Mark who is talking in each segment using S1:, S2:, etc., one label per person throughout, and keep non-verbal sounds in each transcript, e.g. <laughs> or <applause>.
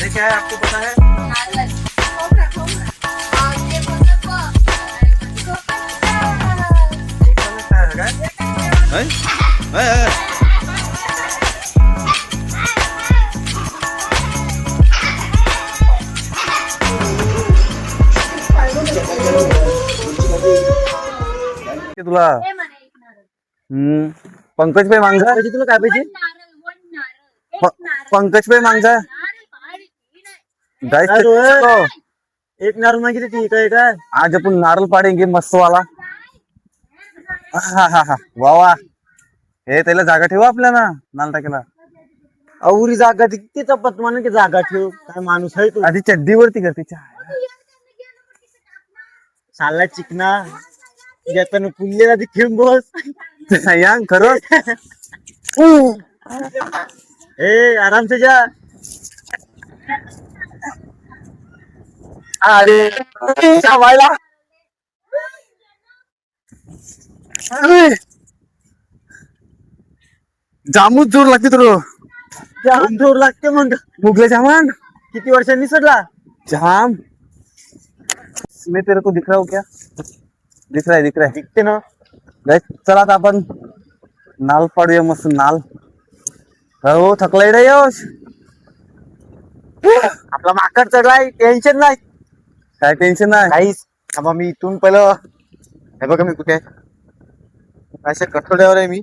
S1: ये क्या है आपको पता है क्या है काय? है? है, है. ते तुला हम्म पंकज भाई मांगा
S2: पाहिजे तुला काय पाहिजे
S1: पंकज भाई मांगा गाइस.
S2: एक नारळ मागितली ती काय काय?
S1: आज आपण नारळ पाडेंगे मस्त वाला हा हा हा वा वा. हे त्याला जागा ठेवा आपल्याला नाल टाकेला
S2: अवरी जागा ती किती चपत म्हणून की जागा ठेव. काय माणूस आहे तू.
S1: आधी चड्डीवरती कर तिच्या.
S2: चालला चिकना. येताना पुल्लेला ती खेळ बस. <laughs>
S1: यांग खरं?
S2: ए आराम से जा.
S1: अरे अरे. जामूच जोर लागते तुला.
S2: जाम जोर लागते मग
S1: मुगले जामान.
S2: किती वर्षांनी सडला?
S1: जाम. मैं तेरे को दिख रहा हूँ क्या? दिख रहा है दिख रहा है.
S2: दिखते ना.
S1: गाइस चला आता आपण. नाल पाडूया मस्त नाल. हो थकलाय रे यश.
S2: आपला माकड चढलाय टेन्शन नाही.
S1: काय टेन्शन नाही.
S2: काहीच. थांबा मी इथून पहिलं हे बघा मी कुठे आहे? अशा कठोड्यावर आहे मी.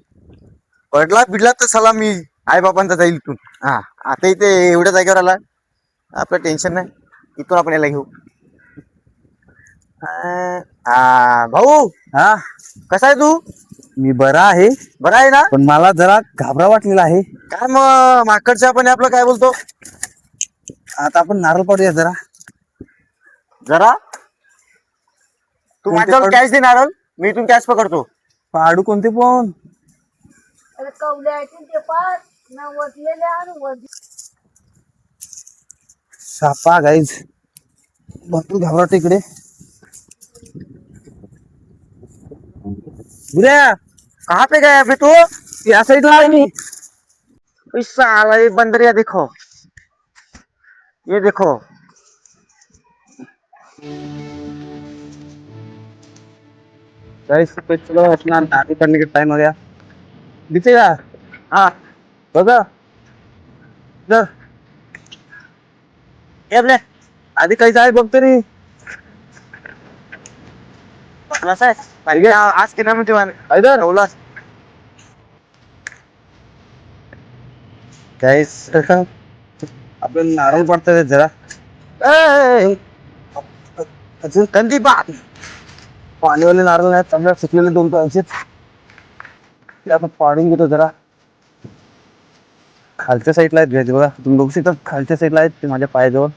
S2: पडला बिडला तर चला मी आई बाबांचा जाईल इथून. हा आता इथे एवढ्या जागेवर आला. आपलं टेन्शन नाही. इथून आपण याला घेऊ. हा भाऊ.
S1: हा?
S2: कसा आहे तू?
S1: मी बरा आहे.
S2: बरा आहे ना?
S1: पण मला जरा घाबरा वाटलेला आहे.
S2: काय मग? माकडच्या आपण आपलं काय बोलतो?
S1: आता आपण नारळ पाडूया जरा.
S2: जरा. तू
S1: कोणते
S2: माझ्यावर
S1: पण?
S2: कॅश दे नारळ मी इथून कॅश पकडतो.
S1: पाडू कोणते पण.
S3: कवल्याचे ते पाच. ना वसलेले आणि वस
S1: सापा गाईज भरपूर घाबरट इकडे. बुऱ्या
S2: कहाँ पे गया अभी तू?
S1: या साईडला आहे मी
S2: ये बंदर ये देखो. ये देखो.
S1: गाइस पे चलो अपना नारळ पाडने का टाइम गया दिखेगा
S2: हाँ.
S1: बघा.
S2: इधर ये अपने
S1: आधी काही आहे बघ तरी.
S2: बस है पाहिजे आज के नाम दिवान
S1: इधर
S2: उल्हास
S1: गाइस आपण नारळ पडतोय जरा. अजून
S2: कंदी बात.
S1: पाणीवाले नारळ नाही चांगल्या सुकलेले दोन पाहिजेत ते आपण पाडून घेतो जरा. खालच्या साईडला आहेत घ्यायचे बघा. तुम्ही बघू शकता खालच्या साईडला आहेत ते माझ्या पायाजवळ.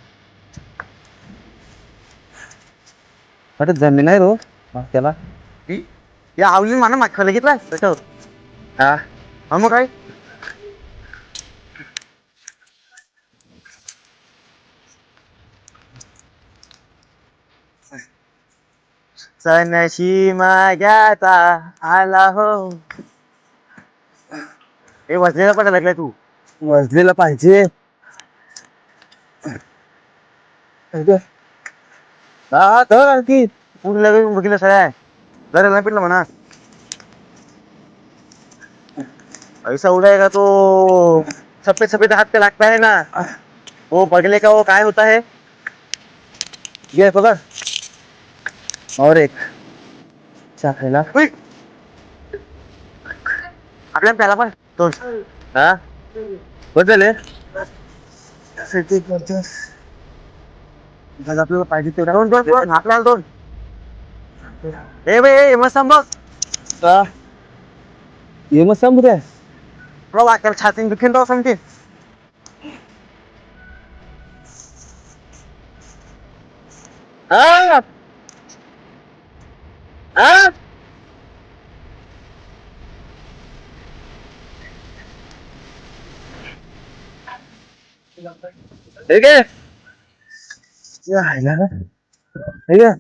S1: अरे जमीन आहे रो हा, त्याला.
S2: या आवली माना मागखाला घेतला त्याच्यावर.
S1: हा
S2: मग काय? सनशी माझ्याचा आला हो. हे वाजलेला पण लागलाय तू?
S1: वजलेला पाहिजे. हा धर आणखी.
S2: पूर्ण लगेच बघितलं सगळ्या जरा नाही पिटलं म्हणा. ऐसा उड़ाएगा तो? सफेद सफेद हाथ पे लगता है ना. वो बगले का वो काय होता है
S1: ये पकड़. और एक. चाखायला
S2: उई! आपल्याला प्याला पण. दोन.
S1: हा? बदल आपल्याला पाहिजे तेवढा.
S2: दोन दोन दोन. आपल्याला दोन. ए बाई ए, बघ.
S1: हा ये मग सांग उद्या.
S2: प्रभा त्याला छातीन दुखीन राव सांगते.
S1: हा? हा ठीक आहे राहिला ना ठीक आहे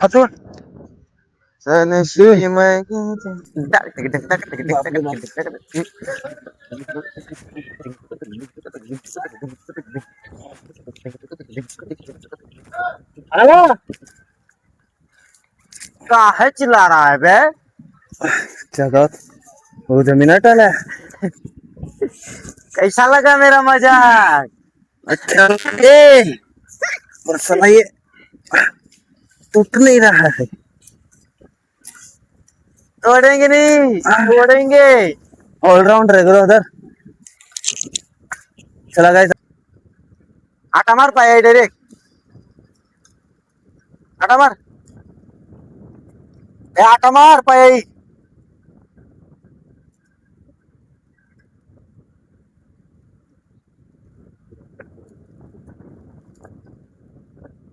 S2: हातून
S4: सनशी मैं
S2: हेलो काहे चिल्ला रहा है बे?
S1: जगत वो ज़मीन अटल है।
S2: कैसा लगा मेरा मज़ाक?
S1: अच्छा। ए! पर साला ये टूट नहीं रहा है।
S2: तोड़ेंगे नहीं तोड़ेंगे
S1: ऑलराउंड है उधर। चला गए
S2: आटा मार पाया डायरेक्ट आटा मार। आटा मार पायी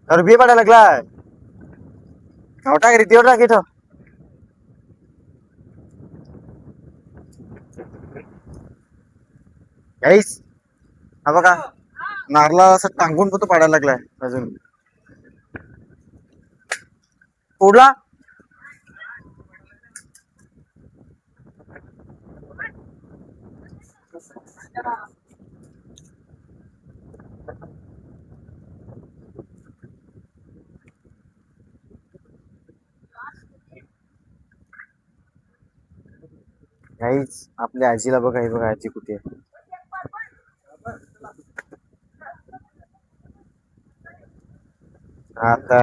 S2: तर बी पडायला लागला टाक रे देवर टाक इथं. काहीच हा बघा नारला असं टांगून पण तो पाडायला लागलाय अजून. तोडला काहीच. आपल्या आजीला बघा बघा आजी कुठे आहे. आता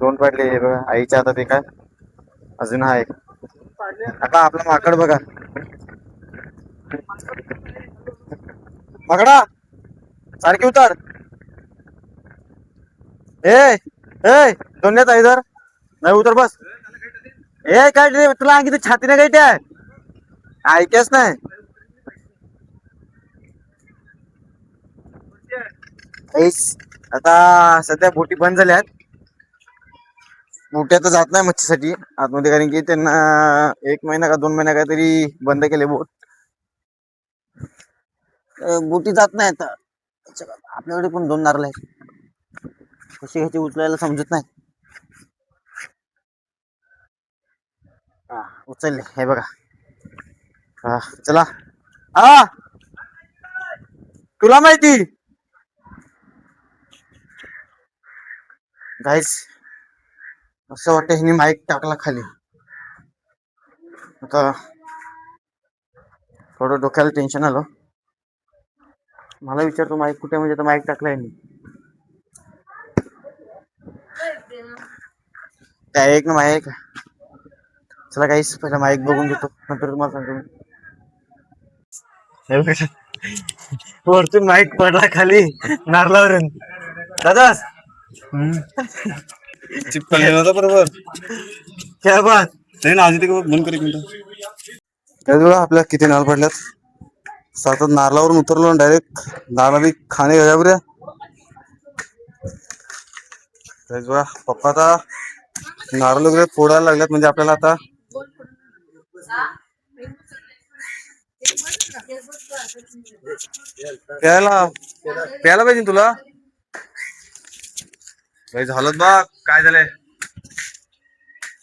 S2: दोन पडले हे बघा. आईच्या हातात एक आहे. अजून हा एक. आता आपला माकड बघा. पकडा. सारखी उतर. ए ए दोन्यात आहे इधर. नाही उतर बस. ए काय तुला आणखी ते छातीने काय ते ऐकच नाही. आता सध्या बोटी बंद झाल्यात बोटी आता जात नाही मच्छीसाठी. आतमध्ये कारण की त्यांना एक महिना का दोन महिना काहीतरी बंद केले बोट. अं, बोटी जात नाही आता. आपल्याकडे पण दोन नारळ आहेत. कशी घ्यायची उचलायला समजत नाही. हा उचलले. हे बघा. हा चला. हा! तुला माहिती? गाईस असं वाटतं हिने माईक टाकला खाली. आता थोडं डोक्याला टेन्शन आलं. मला विचारतो माईक कुठे म्हणजे माईक टाकलाय मी. त्या एक ना माईक चला काहीच पहिला माईक बघून घेतो. नंतर तुम्हाला सांगतो. वरतून माईक पडला खाली नारळावरून. दादास
S1: चिपकले नव्हता बरोबर.
S2: क्या बात.
S1: नाही ना आधी ते बंद कर एक मिनिट. बघा आपल्या किती नाल पडल्यात? सातत नारळावरून उतरलो डायरेक्ट नारळा बी खाणे घ्या बघा पप्पा आता नारळ वगैरे फोडायला लागल्यात म्हणजे आपल्याला आता प्यायला प्यायला पाहिजे तुला? काही झालं बा काय झालंय?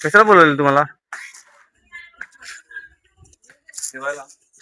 S1: कशाला बोलवलं तुम्हाला?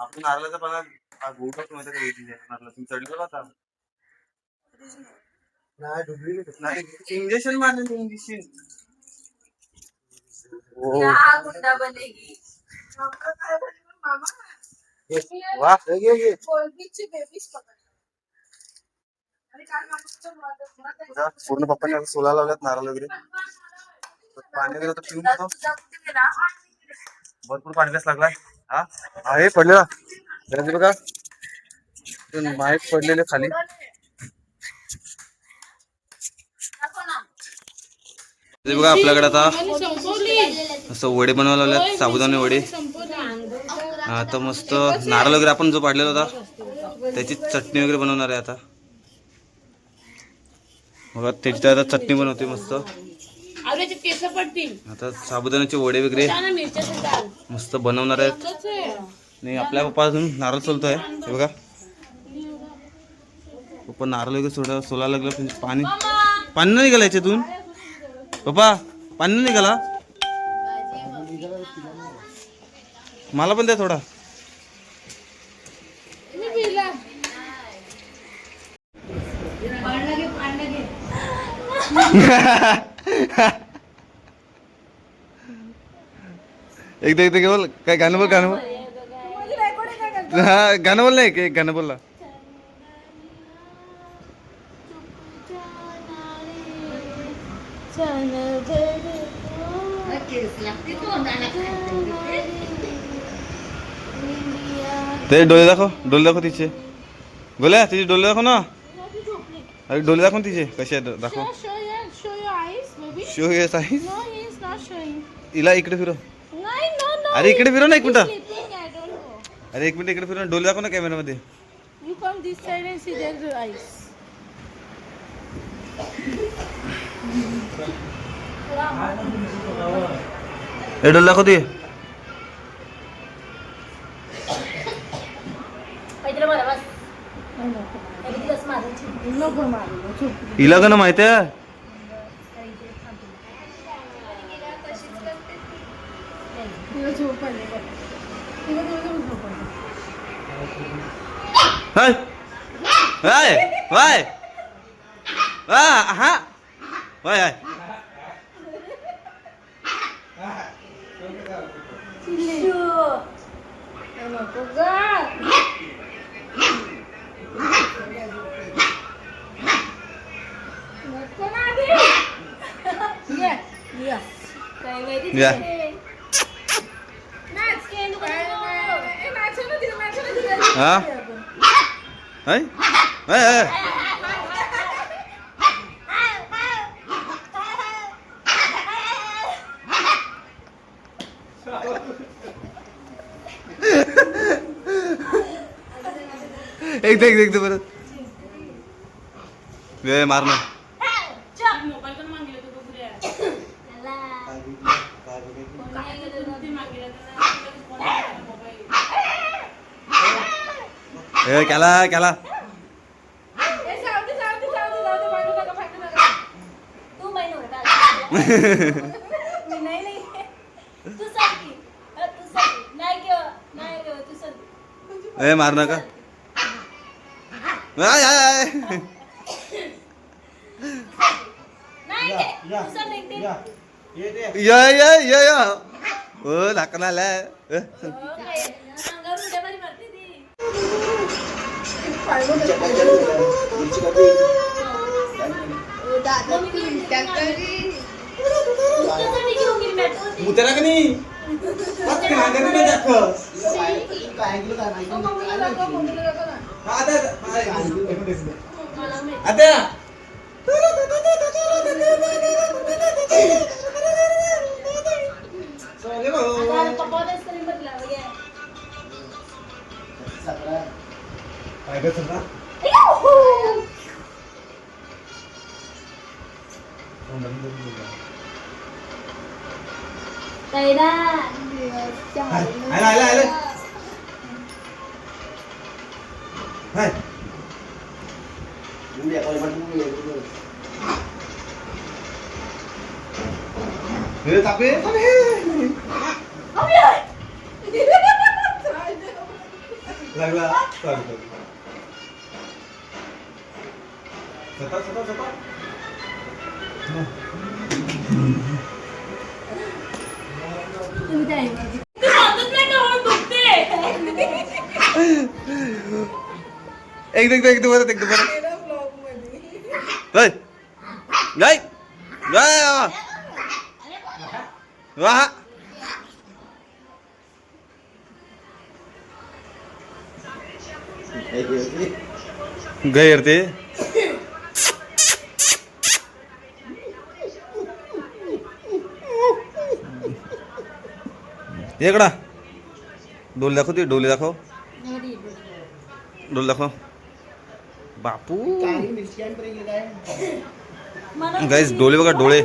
S1: आपण नारळाचा पाला हा गोटाच माहिती का इथे नारळ तुम्ही चढलो का आता? नाही इंजेक्शन मारले इंजेक्शन
S3: गुंडा
S1: बघा, पूर्ण पप्पाने आता सोला लावल्यात नारळ वगैरे. पाणी वगैरे पिऊन? भरपूर पाणी लागलाय. हा? आहे पडलेला जरा बघा. माईक पडलेले खाली. बघा आपल्याकडे आता असं वडे बनवायला लावल्यात साबुदाणे वडे. आता मस्त नारळ वगैरे आपण जो पाडलेला होता त्याची चटणी वगैरे बनवणार आहे आता. बघा त्याची आता चटणी बनवते मस्त.
S3: आवड्याचे केस पडतील.
S1: आता साबुदाण्याचे वडे वगैरे
S3: मिरच्या
S1: मस्त बनवणार आहेत. आणि आपल्या पप्पा अजून नारळ सोलतोय. हे बघा. पप्पा नारळ वगैरे सोडा सोलायला लागलं पाणी पाणी नाही निघालं याच्यातून. पप्पा पाणी नाही निघाला. मला पण द्या थोडा. <laughs> <laughs> एकदा एकदा बोल। काय गाणं बोल गाणं बोल। हा गाणं बोल नाही एक गाणं बोलला ते डोळे दाखव डोळे दाखव तिचे. गोल्या तिचे डोळे दाखव ना. अरे डोळे दाखव ना तिचे. कसे आहेत दाखव. शो येस आहे. हिला इकडे फिरव
S3: no.
S1: अरे इकडे फिरव ना एक मिनिट. अरे एक मिनिट इकडे फिरव ना. डोळे दाखव ना कॅमेरामध्ये
S3: You come this side and see their eyes.
S1: हे डोळे दाखव ते हिला का ना माहिती आहे
S3: तिला झोप आली बघ. तिला तिला झोप आली.
S1: हाय हाय वाय हा हा वाय हाय
S3: नको गं. नको ना आधी. ये, ये.
S1: या
S3: नाच. ए, नाचव ना तिला, नाचव ना तिला.
S1: हा हाय हाय हाय एकदा एकदा एकदा परत वेळ मारणं ए केला केला
S3: ए, जाऊ दे, जाऊ दे, जाऊ दे, जाऊ दे, भांडू नका, भांडू नका.
S5: मी नाही नाही तू सांग की अ, तू सांग नाही किंवा नाही किंवा तू सांग
S1: ए मार नका. या या या. या ओ लाकडा
S5: तुझ्यासाठी घेऊन गेली मॅट होती.
S1: मुतेला का नाही
S3: मम्मीला दाखव, मम्मीला दाखव ना.
S5: मला माहीत.
S1: आता
S5: आता पप्पा तेच तरी म्हटलं, बघे. कैरा.
S1: लागला सता सता सता.
S5: तुम्ही त्या ऐकवा. तू सांगत नाही का म्हणून दुखते.
S1: एकदा एकदा एकदा परत एकदा परत वा गैर ते. इकडा <laughs> डोले दाखव ते डोले दाखव. डोले। दाखव बापू। गाईस डोळे बघा डोळे